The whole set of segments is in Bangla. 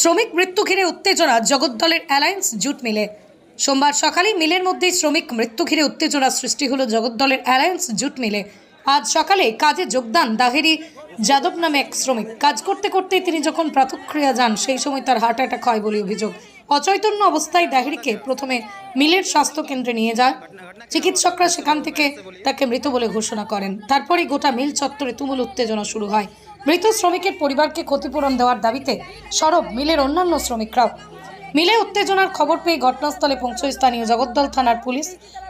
শ্রমিক মৃত্যু ঘিরে উত্তেজনা, জগদ্দলের অ্যালায়েন্স জুট মিলে। সোমবার সকালে মিলের মধ্যেই শ্রমিক মৃত্যু ঘিরে উত্তেজনা সৃষ্টি হলো, জগদ্দলের অ্যালায়েন্স জুট মিলে। আজ সকালে কাজে যোগদান দাহেরি যাদব নামে এক শ্রমিক। কাজ করতে করতেই তিনি যখন প্রাতক্রিয়া যান, সেই সময় তার হার্ট অ্যাটাক হয় বলে অভিযোগ। অচৈতন্য অবস্থায় দাহেরিকে প্রথমে মিলের স্বাস্থ্য কেন্দ্রে নিয়ে যায়। চিকিৎসকরা সেখান থেকে তাকে মৃত বলে ঘোষণা করেন। তারপরে গোটা মিল চত্বরে তুমুল উত্তেজনা শুরু হয়। মৃত শ্রমিকের পরিবারকে ক্ষতিপূরণ দেওয়ার দাবিতে সরব মিলের অন্যান্য শ্রমিকরাও। মিলে উত্তেজনার খবর পেয়ে ঘটনাস্থলে পৌঁছয় স্থানীয় জগদ্দল থানার পুলিশ।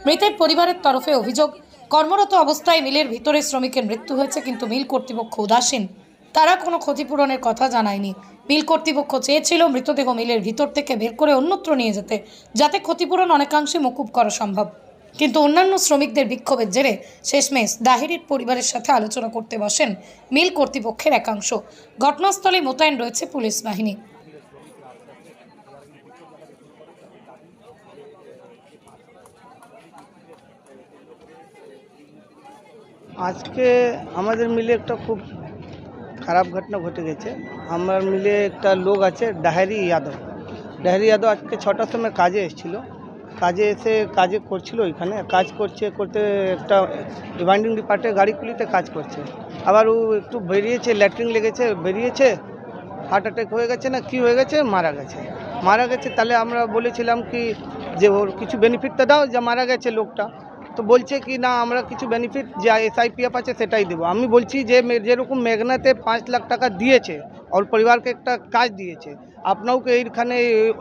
মৃতের পরিবারের তরফে অভিযোগ, কর্মরত অবস্থায় মিলের ভিতরে শ্রমিকের মৃত্যু হয়েছে কিন্তু মিল কর্তৃপক্ষ উদাসীন। তারা কোনো ক্ষতিপূরণের কথা জানায়নি। মিল কর্তৃপক্ষ চেয়েছিল মৃতদেহ মিলের ভিতর থেকে বের করে অন্যত্র নিয়ে যেতে, যাতে ক্ষতিপূরণ অনেকাংশে মকুব করা সম্ভব। কিন্তু অন্যান্য শ্রমিকদের বিক্ষোভের জেরে শেষমেশ দাহিরির পরিবারের সাথে আলোচনা করতে বসেন মিল কর্তৃপক্ষের একাংশ। ঘটনাস্থলে মোতায়েন রয়েছে পুলিশ বাহিনী। আজকে আমাদের মিলে একটা খুব খারাপ ঘটনা ঘটে গেছে। আমার মিলে একটা লোক আছে, ডাহেরি যাদব। ডাহেরি যাদব আজকে ছটার সময় কাজে এসেছিল। কাজে এসে কাজে করছিল ওইখানে কাজ করছে করতে একটা বাইন্ডিং ডিপার্টে গাড়িগুলিতে কাজ করছে। আবার ও একটু বেরিয়েছে, ল্যাট্রিন লেগেছে, বেরিয়েছে, হার্ট অ্যাটাক হয়ে গেছে না কি হয়ে গেছে, মারা গেছে। মারা গেছে তাহলে আমরা বলেছিলাম কি যে ওর কিছু বেনিফিটটা দাও, যে মারা গেছে লোকটা। তো বলছে কি, না, আমরা কিছু বেনিফিট যা এসআইপিএফ আছে সেটাই দেবো। আমি বলছি যে যেরকম মেঘনাতে পাঁচ লাখ টাকা দিয়েছে ওর পরিবারকে একটা কাজ দিয়েছে। আপনাকে এইখানে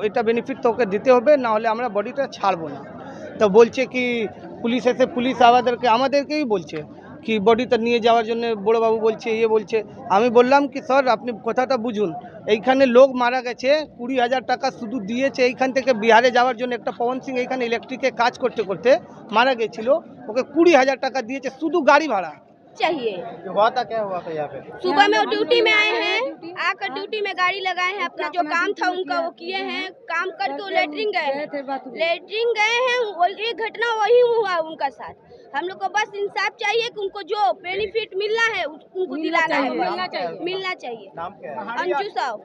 এটা বেনিফিট তো ওকে দিতে হবে? না হলে আমরা বডিটা ছাড়বো না। তো বলছে কি, পুলিশ এসে পুলিশ আমাদেরকে, আমাদেরকেই বলছে কি বডিটা নিয়ে যাওয়ার জন্য বড়োবাবু বলছে ইয়ে বলছে। আমি বললাম কি, স্যার, আপনি কথাটা বুঝুন। এইখানে লোক মারা গেছে, কুড়ি হাজার টাকা শুধু দিয়েছে এইখান থেকে বিহারে যাওয়ার জন্য। একটা পবন সিং এইখানে ইলেকট্রিকে কাজ করতে করতে মারা গেছিল। ওকে কুড়ি হাজার টাকা দিয়েছে, শুধু গাড়ি ভাড়া। चाहिए। हुआ था क्या हुआ था यहाँ पे? सुबह में ड्यूटी में आए हैं आकर ड्यूटी में गाड़ी लगाए हैं अपना जो काम था उनका वो किए हैं। काम करके वो लेटरिंग गए लेटरिंग गए हैं एक घटना वही हुआ उनका साथ। हम लोग को बस इंसाफ चाहिए कि उनको जो बेनिफिट मिलना है उस- उनको दिलाना है मिलना चाहिए मिलना चाहिए नाम क्या है अंजू साहब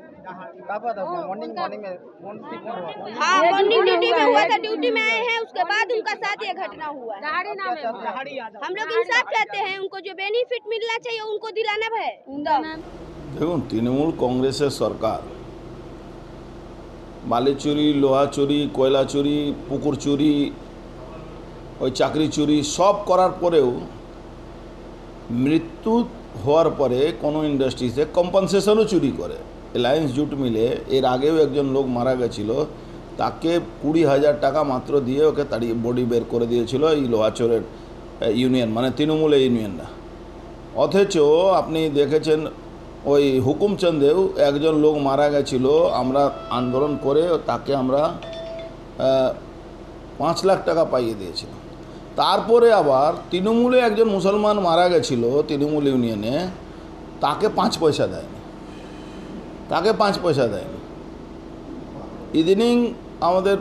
कब हुआ था मॉर्निंग मॉर्निंग में कौन सी में हुआ था हाँ मॉर्निंग ड्यूटी में हुआ था ड्यूटी में आए हैं उसके बाद उनका साथ ये घटना हुआ है हम लोग इंसाफ चाहते हैं उनको जो बेनिफिट मिलना चाहिए उनको दिलाना है दम। দেখুন তৃণমূল কংগ্রেসের সরকার বালি চুরি লোহা চুরি কয়লা চুরি পুকুর চুরি ওই চাকরি চুরি সব করার পরেও মৃত্যু হওয়ার পরে কোনো ইন্ডাস্ট্রিতে কম্পনসেশনও চুরি করে। এলায়েন্স জুট মিলে এর আগেও একজন লোক মারা গেছিল, তাকে কুড়ি হাজার টাকা মাত্র দিয়ে ওকে তাড়িয়ে বডি বের করে দিয়েছিল এই লোহাচরের ইউনিয়ন মানে তৃণমূল ইউনিয়নরা অথচ আপনি দেখেছেন ওই হুকুমচন্দেও একজন লোক মারা গেছিল, আমরা আন্দোলন করে তাকে আমরা পাঁচ লাখ টাকা পাইয়ে দিয়েছিলাম। তারপরে আবার তৃণমূলে একজন মুসলমান মারা গেছিল তৃণমূল ইউনিয়নে, তাকে পাঁচ পয়সা দেয়নি। তাকে পাঁচ পয়সা দেয়নি। ইদানিং আমাদের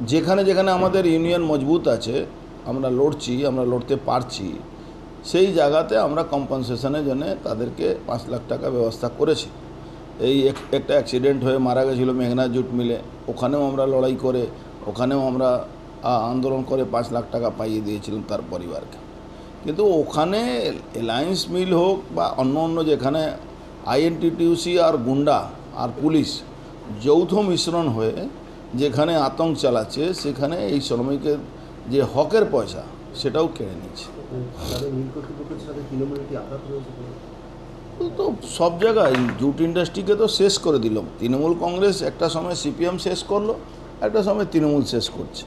যেখানে যেখানে আমাদের ইউনিয়ন মজবুত আছে, আমরা লড়ছি, আমরা লড়তে পারছি, সেই জায়গাতে আমরা কম্পনসেশনের জন্য তাদেরকে পাঁচ লাখ টাকা ব্যবস্থা করেছি। এই এক- একটা অ্যাক্সিডেন্ট হয়ে মারা গেছিল মেঘনা জুট মিলে। ওখানেও আমরা লড়াই করে, ওখানেও আমরা আন্দোলন করে পাঁচ লাখ টাকা পাইয়ে দিয়েছিলাম তার পরিবারকে। কিন্তু ওখানে এলায়েন্স মিল হোক বা অন্য অন্য যেখানে আইএনটিটিউসি আর গুন্ডা আর পুলিশ যৌথ মিশ্রণ হয়ে যেখানে আতঙ্ক চালাচ্ছে সেখানে এই শ্রমিকের যে হকের পয়সা সেটাও কেড়ে নিচ্ছে। তো সব জায়গায় জুট ইন্ডাস্ট্রিকে তো শেষ করে দিল। তৃণমূল কংগ্রেস একটা সময় সিপিএম শেষ করল একটা সময় তৃণমূল শেষ করছে।